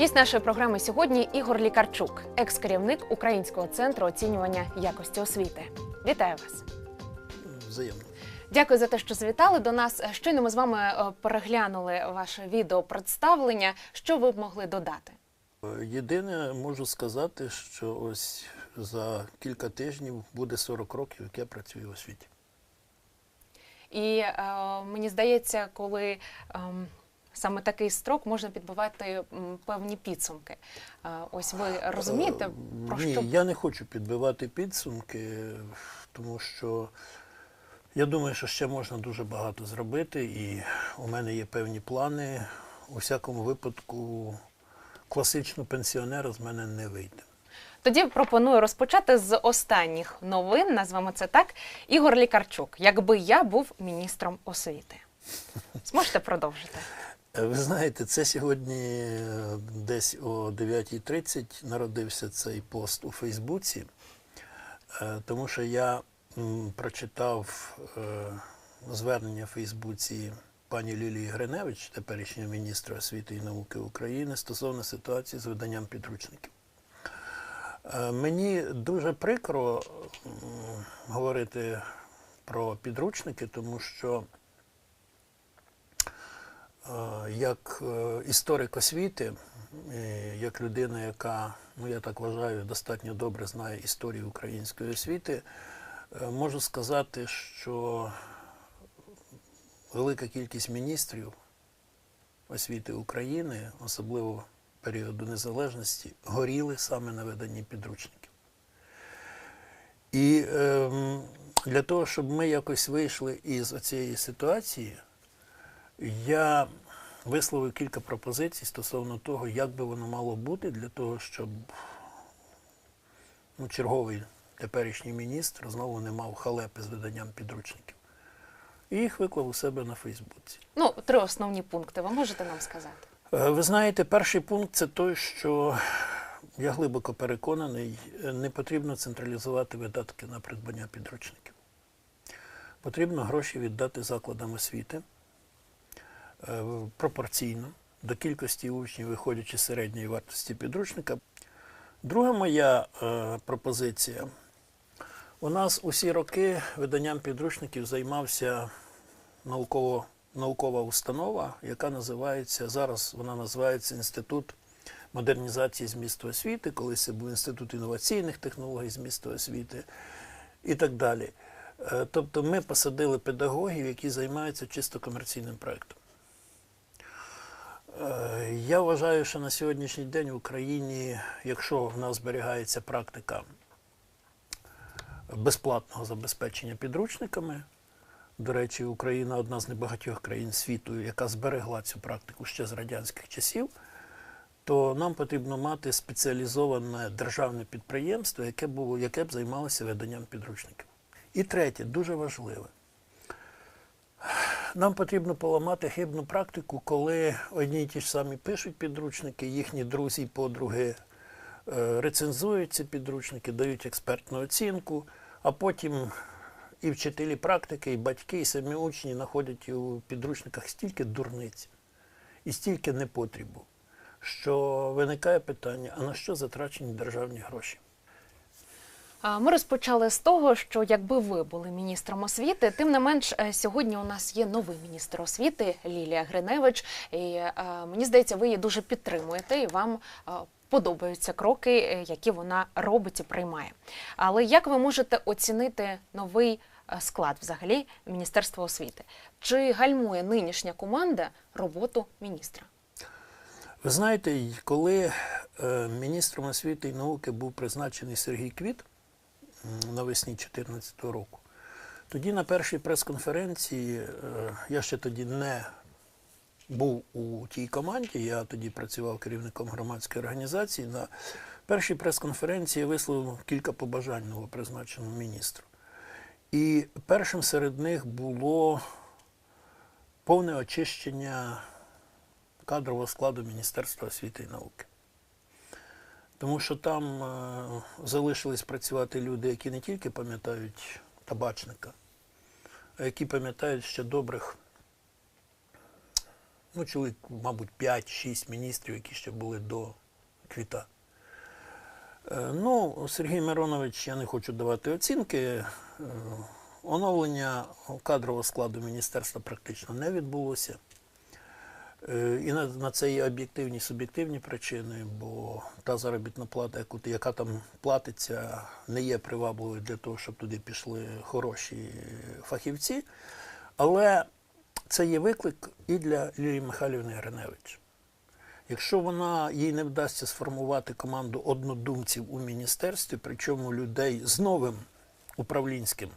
Гість нашої програми сьогодні Ігор Лікарчук, екс-керівник Українського центру оцінювання якості освіти. Вітаю вас! Взаємно. Дякую за те, що завітали до нас. Щойно ми з вами е, переглянули ваше відео представлення. Що ви б могли додати? Е, Єдине можу сказати, що ось за кілька тижнів буде 40 років, як я працюю в освіті. І е, мені здається, коли ем, саме такий строк можна підбивати певні підсумки. Ось ви розумієте, про Ні, що я не хочу підбивати підсумки, тому що я думаю, що ще можна дуже багато зробити, і у мене є певні плани. У всякому випадку класично пенсіонера з мене не вийде. Тоді пропоную розпочати з останніх новин. Назвемо це так. Ігор Лікарчук. Якби я був міністром освіти, зможете продовжити? Ви знаєте, це сьогодні е, десь о 9.30 народився цей пост у Фейсбуці, е, тому що я прочитав е, звернення в Фейсбуці пані Лілії Гриневич, теперішнього міністра освіти і науки України, стосовно ситуації з виданням підручників. Мені дуже прикро говорити про підручники, тому що як е, історик освіти, як людина, яка, ну я так вважаю, достатньо добре знає історію української освіти, е, можу сказати, що велика кількість міністрів освіти України, особливо періоду незалежності, горіли саме на виданні підручників. І ем, для того, щоб ми якось вийшли із цієї ситуації, я висловив кілька пропозицій стосовно того, як би воно мало бути для того, щоб ну, черговий теперішній міністр знову не мав халепи з виданням підручників. І їх виклав у себе на Фейсбуці. Ну, три основні пункти. Ви можете нам сказати? Е, Ви знаєте, перший пункт це той, що я глибоко переконаний, не потрібно централізувати видатки на придбання підручників. Потрібно гроші віддати закладам освіти пропорційно до кількості учнів, виходячи з середньої вартості підручника. Друга моя е, пропозиція. У нас усі роки виданням підручників займався науково, наукова установа, яка називається зараз вона називається Інститут модернізації змісту освіти, колись це був Інститут інноваційних технологій змісту освіти і так далі. Е, Тобто ми посадили педагогів, які займаються чисто комерційним проєктом. Е, Я вважаю, що на сьогоднішній день в Україні, якщо в нас зберігається практика безплатного забезпечення підручниками, до речі, Україна одна з небагатьох країн світу, яка зберегла цю практику ще з радянських часів, то нам потрібно мати спеціалізоване державне підприємство, яке було, яке б займалося виданням підручників. І третє, дуже важливе. Нам потрібно поламати хибну практику, коли одні й ті ж самі пишуть підручники, їхні друзі і подруги е, рецензують ці підручники, дають експертну оцінку, а потім і вчителі практики, і батьки, і самі учні знаходять у підручниках стільки дурниць і стільки непотрібу, що виникає питання, а на що затрачені державні гроші? Ми розпочали з того, що якби ви були міністром освіти, тим не менш е, сьогодні у нас є новий міністр освіти Лілія Гриневич. І е, мені здається, ви її дуже підтримуєте і вам е, подобаються кроки, які вона робить і приймає. Але як ви можете оцінити новий склад взагалі Міністерства освіти? Чи гальмує нинішня команда роботу міністра? Ви знаєте, коли міністром освіти і науки був призначений Сергій Квіт навесні 2014 року, тоді на першій прес-конференції е, я ще тоді не був у тій команді, я тоді працював керівником громадської організації. На першій прес-конференції висловив кілька побажань новопризначеному міністру. І першим серед них було повне очищення кадрового складу Міністерства освіти і науки. Тому що там е, залишились працювати люди, які не тільки пам'ятають табачника, а які пам'ятають ще добрих Ну, чоловік, мабуть, 5-6 міністрів, які ще були до квіта. Е, Ну, Сергій Миронович, я не хочу давати оцінки. Е, Оновлення кадрового складу міністерства практично не відбулося. Е, І на, це є об'єктивні і суб'єктивні причини, бо та заробітна плата, яка там платиться, не є привабливою для того, щоб туди пішли хороші фахівці. Але це є виклик і для Лілії Михайлівни Гриневич. Якщо вона їй не вдасться сформувати команду однодумців у міністерстві, причому людей з новим управлінським,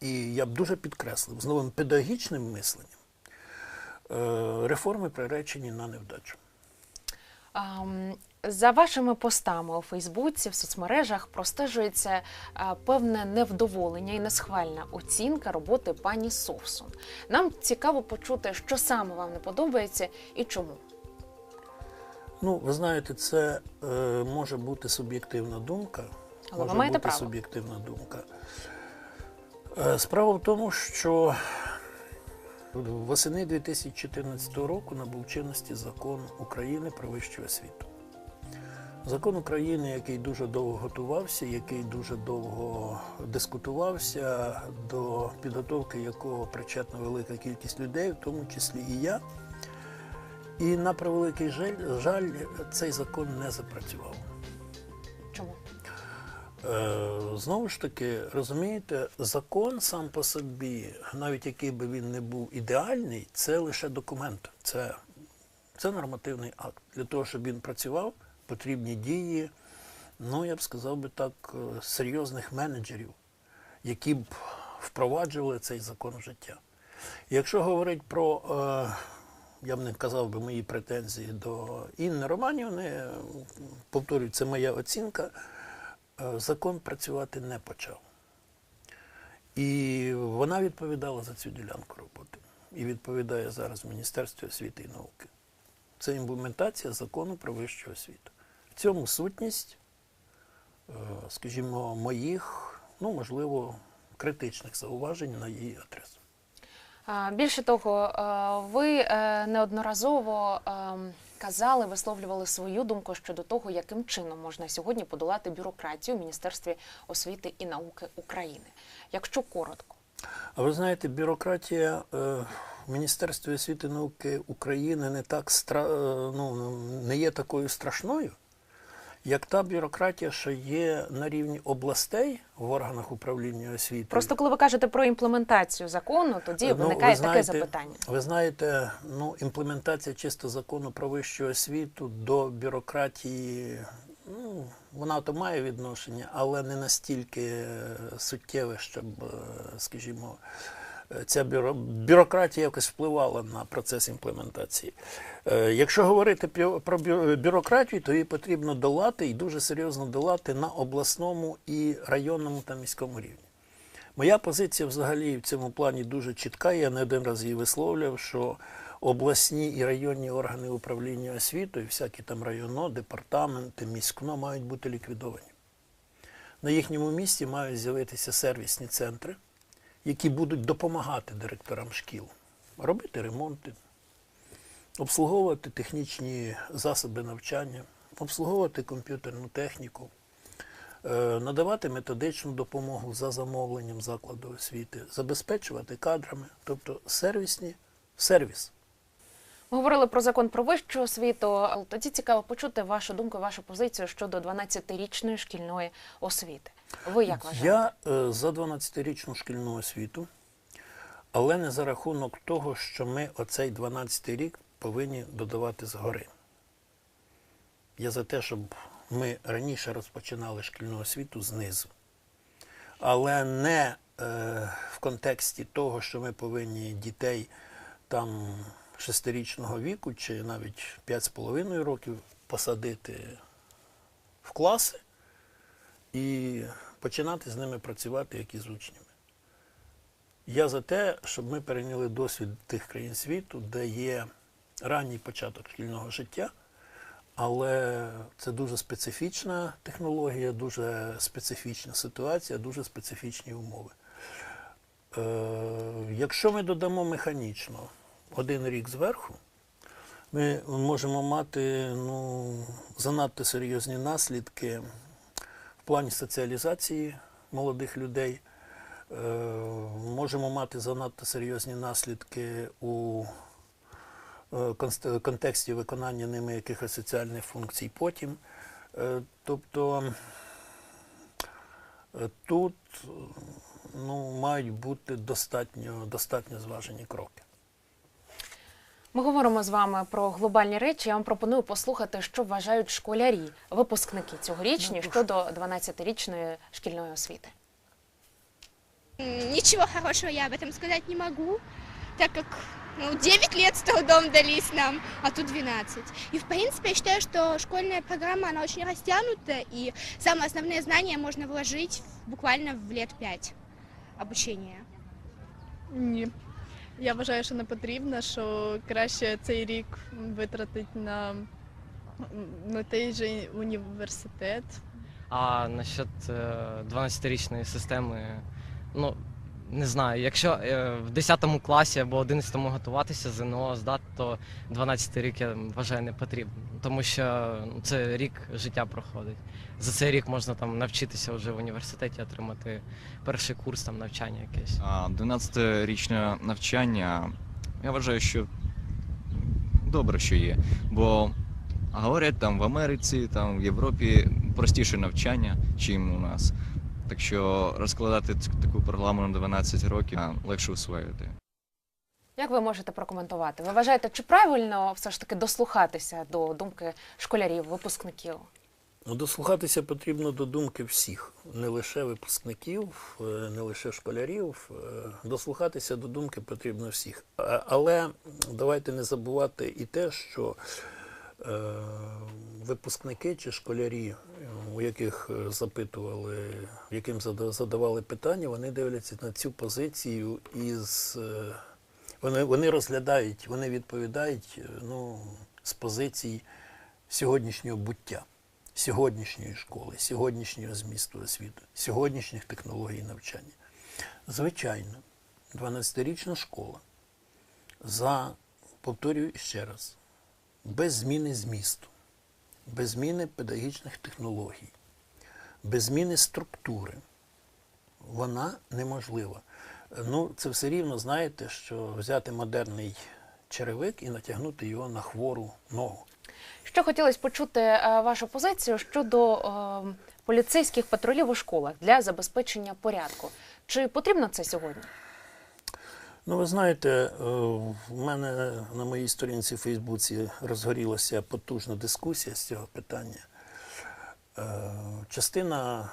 і я б дуже підкреслив, з новим педагогічним мисленням, реформи приречені на невдачу. За вашими постами у Фейсбуці, в соцмережах простежується певне невдоволення і несхвальна оцінка роботи пані Совсун. Нам цікаво почути, що саме вам не подобається і чому. Ну, ви знаєте, це е, може бути суб'єктивна думка. Але ви може маєте бути право. суб'єктивна думка. Е, справа в тому, що восени 2014 року набув чинності закон України про вищу освіту. Закон України, який дуже довго готувався, який дуже довго дискутувався, до підготовки якого причетна велика кількість людей, в тому числі і я. І на превеликий жаль, цей закон не запрацював. Е, Знову ж таки, розумієте, закон сам по собі, навіть який би він не був ідеальний, це лише документ, це, це нормативний акт. Для того, щоб він працював, потрібні дії, ну я б сказав би так, е, серйозних менеджерів, які б впроваджували цей закон в життя. Якщо говорити про, е, я б не казав би мої претензії до Інни Романівни, повторюю, це моя оцінка. Е, закон працювати не почав. І вона відповідала за цю ділянку роботи. І відповідає зараз в Міністерстві освіти і науки. Це імплементація закону про вищу освіту. В цьому сутність, е, скажімо, моїх, ну, можливо, критичних зауважень на її адресу. Більше того, е, ви неодноразово ем, казали, висловлювали свою думку щодо того, яким чином можна сьогодні подолати бюрократію в Міністерстві освіти і науки України. Якщо коротко. А ви знаєте, бюрократія е, в Міністерстві освіти і науки України не так стра... е, ну, не є такою страшною, як та бюрократія, що є на рівні областей в органах управління освіти. Просто коли ви кажете про імплементацію закону, тоді Ну, виникає знаєте, таке запитання. Ви знаєте, ну, імплементація чисто закону про вищу освіту до бюрократії, ну, вона то має відношення, але не настільки е, суттєве, щоб, е, скажімо, ця бюро... бюрократія якось впливала на процес імплементації. Е, Якщо говорити про бюрократію, то її потрібно долати і дуже серйозно долати на обласному і районному та міському рівні. Моя позиція взагалі в цьому плані дуже чітка. Я не один раз її висловлював, що обласні і районні органи управління освітою, всякі там районо, департаменти, міськно мають бути ліквідовані. На їхньому місці мають з'явитися сервісні центри, які будуть допомагати директорам шкіл робити ремонти, обслуговувати технічні засоби навчання, обслуговувати комп'ютерну техніку, е, надавати методичну допомогу за замовленням закладу освіти, забезпечувати кадрами, тобто сервісні сервіс. Ми говорили про закон про вищу освіту. Тоді цікаво почути вашу думку, вашу позицію щодо 12-річної шкільної освіти. Ви як вважаєте? Я е, за 12-річну шкільну освіту, але не за рахунок того, що ми оцей 12-й рік повинні додавати згори. Я за те, щоб ми раніше розпочинали шкільну освіту знизу. Але не е, в контексті того, що ми повинні дітей там шестирічного віку чи навіть 5,5 років посадити в класи і починати з ними працювати як із учнями. Я за те, щоб ми перейняли досвід тих країн світу, де є ранній початок шкільного життя, але це дуже специфічна технологія, дуже специфічна ситуація, дуже специфічні умови. Е, якщо ми додамо механічно один рік зверху, ми можемо мати ну, занадто серйозні наслідки плані соціалізації молодих людей. Е, можемо мати занадто серйозні наслідки у е, контексті виконання ними якихось соціальних функцій потім. Е, Тобто тут ну, мають бути достатньо, достатньо зважені кроки. Ми говоримо з вами про глобальні речі. Я вам пропоную послухати, що вважають школярі, випускники цьогорічні щодо 12-річної шкільної освіти. М, Ничего хорошего я об этом сказать не могу, так как ну, 9 лет с трудом дались нам, а тут 12. И в принципе я считаю, что школьная программа, она очень растянута, и самые основные знания можно вложить в- буквально в лет 5 обучения. Ні. Я вважаю, що не потрібно, що краще цей рік витратити на, на той же університет. А насчет е, 12-річної системи, ну не знаю, якщо е, в 10 класі або 11 готуватися ЗНО здати, то 12 рік я вважаю не потрібно. Тому що ну, це рік життя проходить. За цей рік можна там навчитися вже в університеті, отримати перший курс там навчання якесь. А 12-річне навчання, я вважаю, що добре, що є. Бо говорять, там в Америці, там в Європі простіше навчання, чим у нас. Так що розкладати таку програму на 12 років легше усвоювати. Як ви можете прокоментувати? Ви вважаєте, чи правильно все ж таки дослухатися до думки школярів, випускників? Ну, Дослухатися потрібно до думки всіх, не лише випускників, е, не лише школярів. е, Дослухатися до думки потрібно всіх. Але давайте не забувати і те, що випускники чи школярі, е, у яких е, запитували, яким задавали питання, вони дивляться на цю позицію із. е, Вони, вони розглядають, вони відповідають е, ну, з позицій сьогоднішнього буття сьогоднішньої школи, сьогоднішнього змісту освіти, сьогоднішніх технологій навчання. Звичайно, 12-річна школа за, повторюю ще раз, без зміни змісту, без зміни педагогічних технологій, без зміни структури, вона неможлива. Ну, це все рівно, знаєте, що взяти модерний черевик і натягнути його на хвору ногу. Що хотілося почути е, вашу позицію щодо е, поліцейських патрулів у школах для забезпечення порядку? Чи потрібно це сьогодні? Ну, ви знаєте, е, в мене на моїй сторінці в Фейсбуці розгорілася потужна дискусія з цього питання. Е, Частина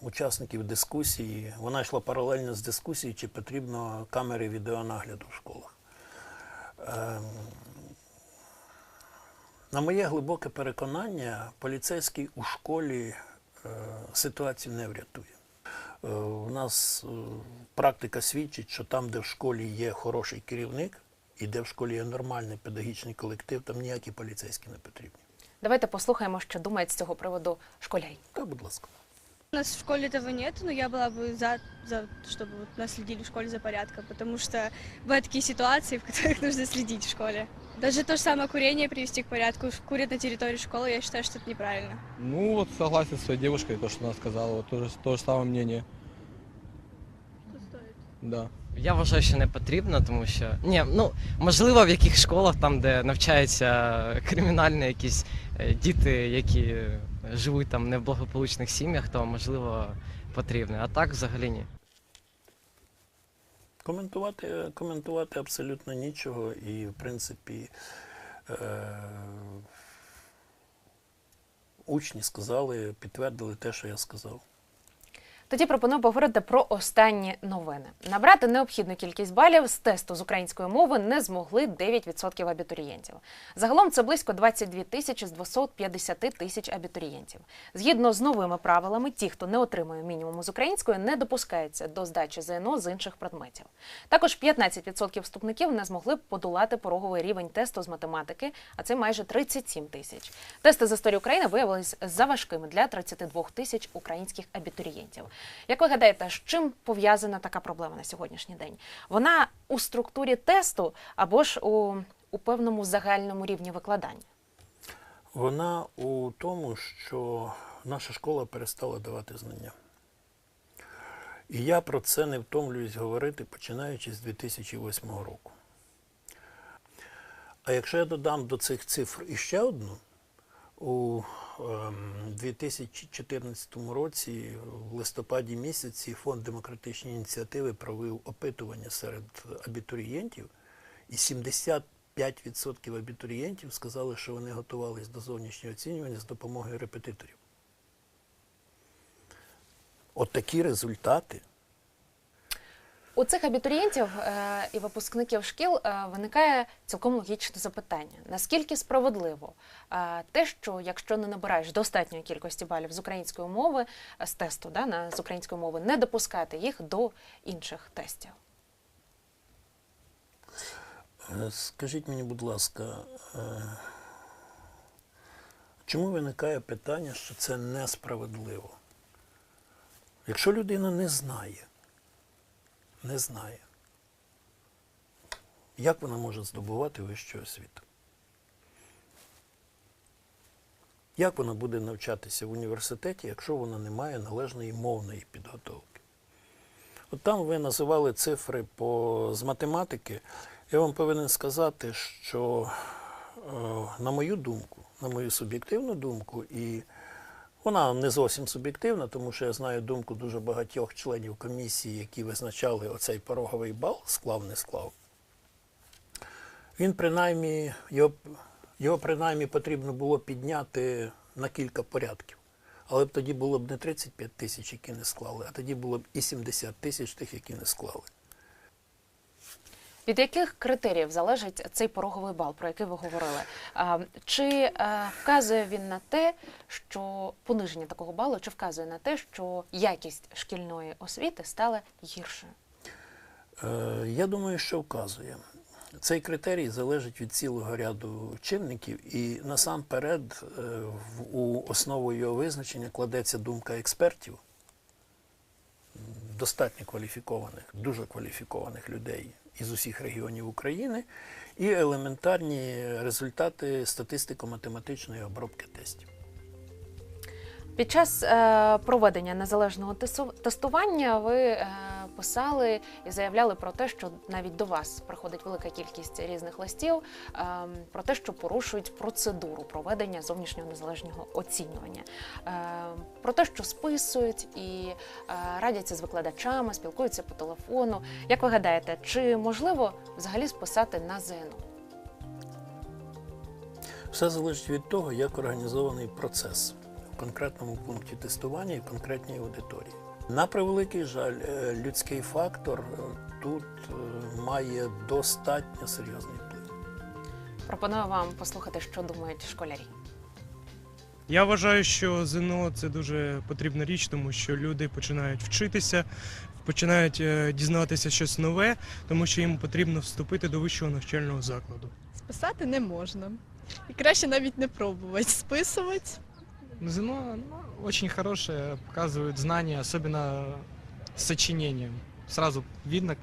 учасників дискусії, вона йшла паралельно з дискусією, чи потрібно камери відеонагляду в школах. Е, На моє глибоке переконання, поліцейський у школі ситуацію не врятує. Е, У нас е, практика свідчить, що там, де в школі є хороший керівник і де в школі є нормальний педагогічний колектив, там ніякі поліцейські не потрібні. Давайте послухаємо, що думають з цього приводу школярі. Та, будь ласка. У нас в школе этого нет, но я была бы за, за чтобы вот нас следили в школе за порядком, потому что бывают такие ситуации, в которых нужно следить в школе. Даже то же самое курение привести к порядку. Курят на территории школы, я считаю, что это неправильно. Ну, вот согласен с своей девушкой, то, что она сказала, вот то же, то же самое мнение. Да. Я вважаю, що не потрібно, тому що ні, ну можливо, в яких школах, там, де навчаються кримінальні якісь е, діти, які е, живуть там не в благополучних сім'ях, то можливо потрібно. А так взагалі ні. Коментувати, коментувати абсолютно нічого і, в принципі, е, учні сказали, підтвердили те, що я сказав. Тоді пропоную поговорити про останні новини. Набрати необхідну кількість балів з тесту з української мови не змогли 9% абітурієнтів. Загалом це близько 22 тисячі з 250 тисяч абітурієнтів. Згідно з новими правилами, ті, хто не отримує мінімум з української, не допускаються до здачі ЗНО з інших предметів. Також 15% вступників не змогли подолати пороговий рівень тесту з математики, а це майже 37 тисяч. Тести з історії України виявилися заважкими для 32 тисяч українських абітурієнтів. Як ви гадаєте, з чим пов'язана така проблема на сьогоднішній день? Вона у структурі тесту або ж у, у певному загальному рівні викладання? Вона у тому, що наша школа перестала давати знання. І я про це не втомлююсь говорити, починаючи з 2008 року. А якщо я додам до цих цифр іще одну, у ем, 2014 році, в листопаді місяці, Фонд демократичної ініціативи провів опитування серед абітурієнтів, і 75% абітурієнтів сказали, що вони готувалися до зовнішнього оцінювання з допомогою репетиторів. От такі результати. У цих абітурієнтів е, і випускників шкіл е, виникає цілком логічне запитання: наскільки справедливо е, те, що якщо не набираєш достатньої кількості балів з української мови, з тесту да, на, з української мови, не допускати їх до інших тестів? Скажіть мені, будь ласка, чому виникає питання, що це несправедливо? Якщо людина не знає, не знає, як вона може здобувати вищу освіту? Як вона буде навчатися в університеті, якщо вона не має належної мовної підготовки? От там ви називали цифри по, з математики. Я вам повинен сказати, що, е, на мою думку, на мою суб'єктивну думку, і вона не зовсім суб'єктивна, тому що я знаю думку дуже багатьох членів комісії, які визначали оцей пороговий бал, склав, не склав. Він принаймні, його, його принаймні потрібно було підняти на кілька порядків. Але б тоді було б не 35 тисяч, які не склали, а тоді було б і 70 тисяч тих, які не склали. Від яких критеріїв залежить цей пороговий бал, про який ви говорили? Чи е, вказує він на те, що пониження такого балу, чи вказує на те, що якість шкільної освіти стала гіршою? Е, Я думаю, що вказує. Цей критерій залежить від цілого ряду чинників, і насамперед е, у основу його визначення кладеться думка експертів, достатньо кваліфікованих, дуже кваліфікованих людей із усіх регіонів України, і елементарні результати статистико-математичної обробки тестів. Під час е, проведення незалежного тестування ви е, писали і заявляли про те, що навіть до вас приходить велика кількість різних листів е, про те, що порушують процедуру проведення зовнішнього незалежного оцінювання, е, про те, що списують і е, радяться з викладачами, спілкуються по телефону. Як ви гадаєте, чи можливо взагалі списати на ЗНО? Все залежить від того, як організований процес в конкретному пункті тестування і в конкретній аудиторії. На превеликий жаль, е, людський фактор е, тут е, має достатньо серйозний вплив. Пропоную вам послухати, що думають школярі. Я вважаю, що ЗНО це дуже потрібна річ, тому що люди починають вчитися, починають дізнаватися щось нове, тому що їм потрібно вступити до вищого навчального закладу. Списати не можна. І краще навіть не пробувати списувати. ЗНО ну, очень хорошее, показывает знания, особенно с сочинением. Сразу видно,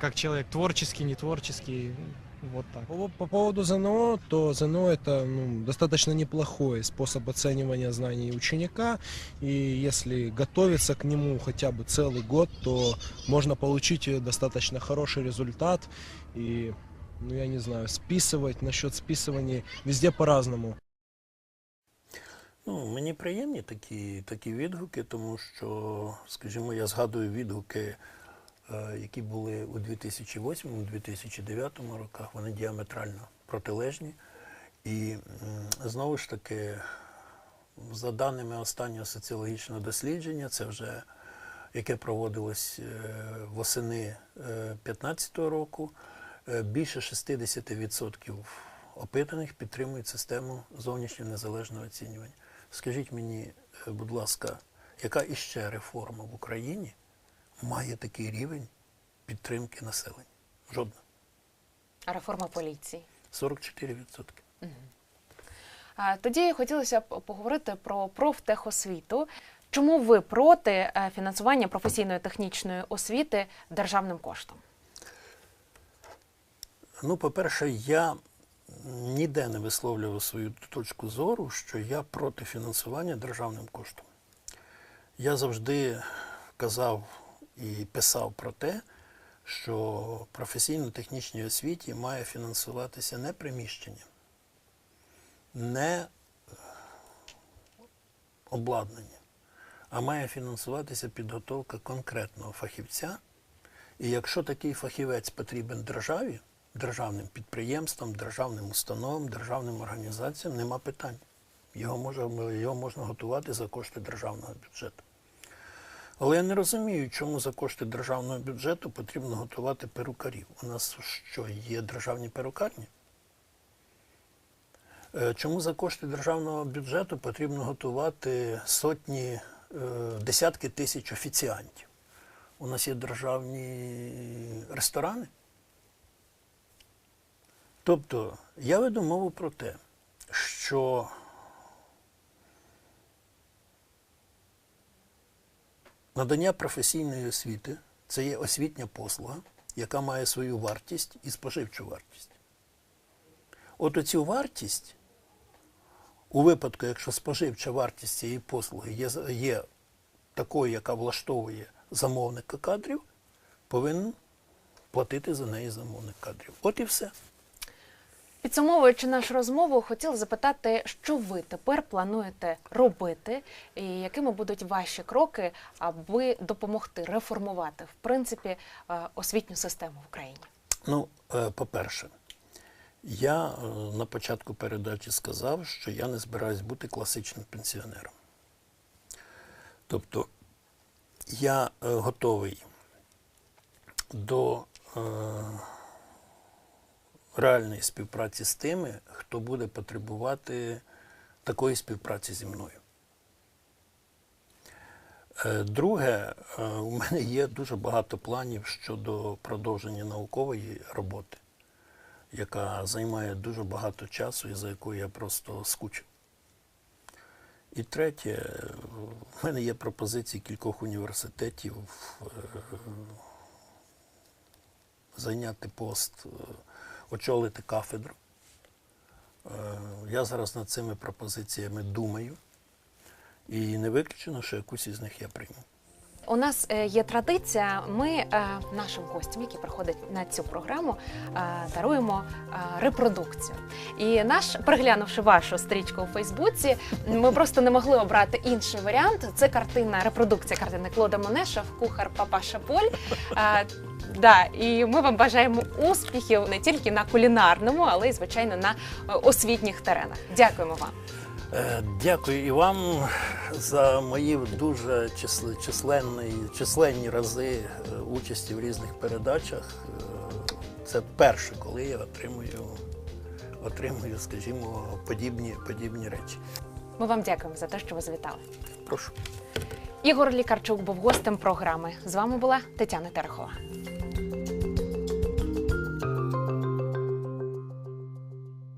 как человек творческий, не творческий. Вот так. По, по поводу ЗНО, то ЗНО это ну, достаточно неплохой способ оценивания знаний ученика. И если готовиться к нему хотя бы целый год, то можно получить достаточно хороший результат. И, ну я не знаю, списывать, насчет списывания везде по-разному. Ну, мені приємні такі, такі відгуки, тому що, скажімо, я згадую відгуки, е, які були у 2008-2009 роках, вони діаметрально протилежні. І знову ж таки, за даними останнього соціологічного дослідження, це вже яке проводилось е, восени 2015 року, е, більше 60% опитаних підтримують систему зовнішнього незалежного оцінювання. Скажіть мені, е, будь ласка, яка іще реформа в Україні має такий рівень підтримки населення? Жодна. А реформа поліції? 44%. А, Тоді хотілося б поговорити про профтехосвіту. Чому ви проти е, фінансування професійної технічної освіти державним коштом? Ну, по-перше, я ніде не висловлював свою точку зору, що я проти фінансування державним коштом. Я завжди казав і писав про те, що професійно-технічній освіті має фінансуватися не приміщення, не е, обладнання, а має фінансуватися підготовка конкретного фахівця. І якщо такий фахівець потрібен державі, державним підприємствам, державним установам, державним організаціям, нема питань. Його, може, його можна готувати за кошти державного бюджету. Але я не розумію, чому за кошти державного бюджету потрібно готувати перукарів. У нас що, є державні перукарні? Е, Чому за кошти державного бюджету потрібно готувати сотні, е, десятки тисяч офіціантів? У нас є державні ресторани. Тобто, я веду мову про те, що надання професійної освіти це є освітня послуга, яка має свою вартість і споживчу вартість. От оцю вартість, у випадку, якщо споживча вартість цієї послуги є, є такою, яка влаштовує замовника кадрів, повинен платити за неї замовник кадрів. От і все. Підсумовуючи нашу розмову, хотіла запитати, що ви тепер плануєте робити, і якими будуть ваші кроки, аби допомогти реформувати в принципі е, освітню систему в Україні? Ну, е, по-перше, я е, на початку передачі сказав, що я не збираюсь бути класичним пенсіонером. Тобто я готовий до реальної співпраці з тими, хто буде потребувати такої співпраці зі мною. Е, Друге, е, у мене є дуже багато планів щодо продовження наукової роботи, яка займає дуже багато часу і за якою я просто скучив. І третє, е, в мене є пропозиції кількох університетів зайняти пост, очолити кафедру. Е, Я зараз над цими пропозиціями думаю. І не виключено, що якусь із них я прийму. У нас е, є традиція. Ми е, нашим гостям, які приходять на цю програму, даруємо репродукцію. І наш, переглянувши вашу стрічку у Фейсбуці, ми просто не могли обрати інший варіант. Це картина, репродукція картини Клода Монеша кухар Папа Шаполь. Да, і ми вам бажаємо успіхів не тільки на кулінарному, але й звичайно на е, освітніх теренах. Дякуємо вам. Е, Дякую і вам за мої дуже численні, численні рази е, участі в різних передачах. Це перше, коли я отримую, отримую скажімо, подібні, подібні речі. Ми вам дякуємо за те, що ви завітали. Прошу. Ігор Лікарчук був гостем програми. З вами була Тетяна Терехова.